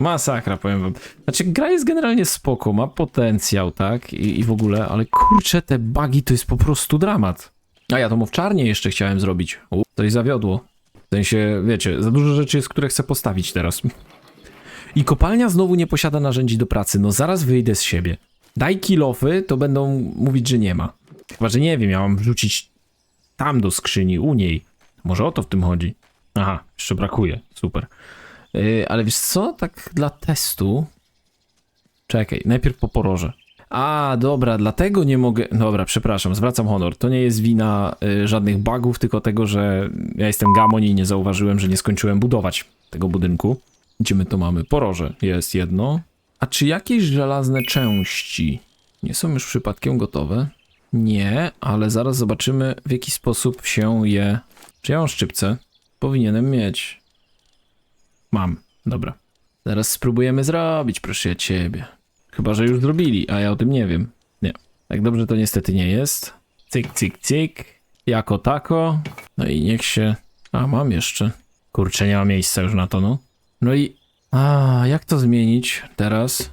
Masakra, powiem wam. Znaczy, gra jest generalnie spoko, ma potencjał, tak? I, i w ogóle, ale kurczę, te bugi to jest po prostu dramat. A ja to mowczarnię jeszcze chciałem zrobić. U, coś zawiodło. W sensie, wiecie, za dużo rzeczy jest, które chcę postawić teraz. I kopalnia znowu nie posiada narzędzi do pracy. No zaraz wyjdę z siebie. Daj kilofy, to będą mówić, że nie ma. Chyba, że nie wiem, ja mam wrzucić tam do skrzyni, u niej. Może o to w tym chodzi. Aha, jeszcze brakuje. Super. Yy, ale wiesz co, tak dla testu... Czekaj, najpierw po poroże. A, dobra, dlatego nie mogę... Dobra, przepraszam, zwracam honor. To nie jest wina y, żadnych bugów, tylko tego, że ja jestem gamon i nie zauważyłem, że nie skończyłem budować tego budynku. Gdzie my to mamy? Poroże jest jedno. A czy jakieś żelazne części nie są już przypadkiem gotowe? Nie, ale zaraz zobaczymy w jaki sposób się je... Czy ja mam szczypce? Powinienem mieć. Mam, dobra. Zaraz spróbujemy zrobić, proszę ciebie. Chyba, że już zrobili, a ja o tym nie wiem. Nie. Tak dobrze to niestety nie jest. Cyk, cyk, cyk. Jako tako. No i niech się... A, mam jeszcze. Kurczę, nie ma miejsca już na to, no. No i... A, jak to zmienić teraz?